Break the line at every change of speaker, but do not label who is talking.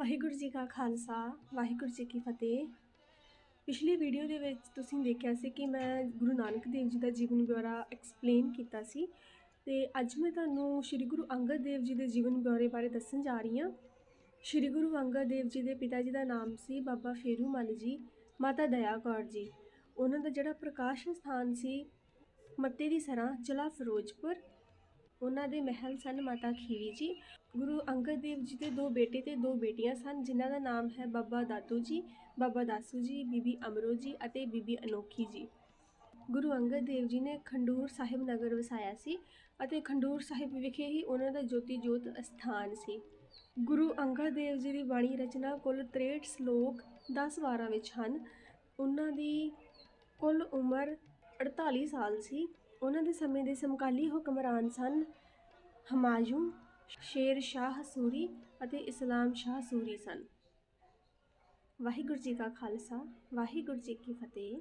ਵਾਹਿਗੁਰੂ ਜੀ ਕਾ ਖਾਲਸਾ, ਵਾਹਿਗੁਰੂ ਜੀ ਕੀ ਫਤਿਹ। ਪਿਛਲੀ ਵੀਡੀਓ ਦੇ ਵਿੱਚ ਤੁਸੀਂ ਦੇਖਿਆ ਸੀ ਕਿ ਮੈਂ ਗੁਰੂ ਨਾਨਕ ਦੇਵ ਜੀ ਦਾ ਜੀਵਨ ਬਿਉਰਾ ਐਕਸਪਲੇਨ ਕੀਤਾ ਸੀ ਤੇ ਅੱਜ ਮੈਂ ਤੁਹਾਨੂੰ ਸ੍ਰੀ ਗੁਰੂ ਅੰਗਦ ਦੇਵ ਜੀ ਦੇ ਜੀਵਨ ਬਿਉਰੇ ਬਾਰੇ ਦੱਸਣ ਜਾ ਰਹੀ ਹਾਂ। ਸ੍ਰੀ ਗੁਰੂ ਅੰਗਦ ਦੇਵ ਜੀ ਦੇ ਪਿਤਾ ਜੀ ਦਾ ਨਾਮ ਸੀ ਬਾਬਾ ਫੇਰੂ ਮੱਲ ਜੀ, ਮਾਤਾ ਦਇਆ ਕੌਰ ਜੀ। ਉਹਨਾਂ ਦਾ ਜਿਹੜਾ ਪ੍ਰਕਾਸ਼ ਸਥਾਨ ਸੀ ਮੱਤੇ ਦੀ ਸਰਾਂ, ਜ਼ਿਲ੍ਹਾ ਫਿਰੋਜ਼ਪੁਰ। ਉਹਨਾਂ ਦੇ ਮਹਿਲ ਸਨ ਮਾਤਾ ਖੀਵੀ ਜੀ। ਗੁਰੂ ਅੰਗਦ ਦੇਵ ਜੀ ਦੇ ਦੋ ਬੇਟੇ ਤੇ ਦੋ ਬੇਟੀਆਂ ਸਨ, ਜਿਨ੍ਹਾਂ ਦਾ ਨਾਮ ਹੈ ਬਾਬਾ ਦਾਤੂ ਜੀ, ਬਾਬਾ ਦਾਸੂ ਜੀ, ਬੀਬੀ ਅਮਰੋ ਜੀ ਅਤੇ ਬੀਬੀ ਅਨੋਖੀ ਜੀ। ਗੁਰੂ ਅੰਗਦ ਦੇਵ ਜੀ ਨੇ ਖੰਡੂਰ ਸਾਹਿਬ ਨਗਰ ਵਸਾਇਆ ਸੀ ਅਤੇ ਖੰਡੂਰ ਸਾਹਿਬ ਵਿਖੇ ਹੀ ਉਹਨਾਂ ਦਾ ਜੋਤੀ ਜੋਤ ਅਸਥਾਨ ਸੀ। ਗੁਰੂ ਅੰਗਦ ਦੇਵ ਜੀ ਦੀ ਬਾਣੀ ਰਚਨਾ ਕੁੱਲ 63 ਸ਼ਲੋਕ 10 ਵਾਰਾਂ ਵਿੱਚ ਹਨ। ਉਹਨਾਂ ਦੀ ਕੁੱਲ ਉਮਰ 48 ਸਾਲ ਸੀ। ਉਹਨਾਂ ਦੇ ਸਮੇਂ ਦੇ ਸਮਕਾਲੀ ਹੁਕਮਰਾਨ ਸਨ ਹਮਾਯੂੰ, ਸ਼ੇਰ ਸ਼ਾਹ ਸੂਰੀ ਅਤੇ ਇਸਲਾਮ ਸ਼ਾਹ ਸੂਰੀ ਸਨ। ਵਾਹਿਗੁਰੂ ਜੀ ਕਾ ਖਾਲਸਾ, ਵਾਹਿਗੁਰੂ ਜੀ ਕੀ ਫਤਿਹ।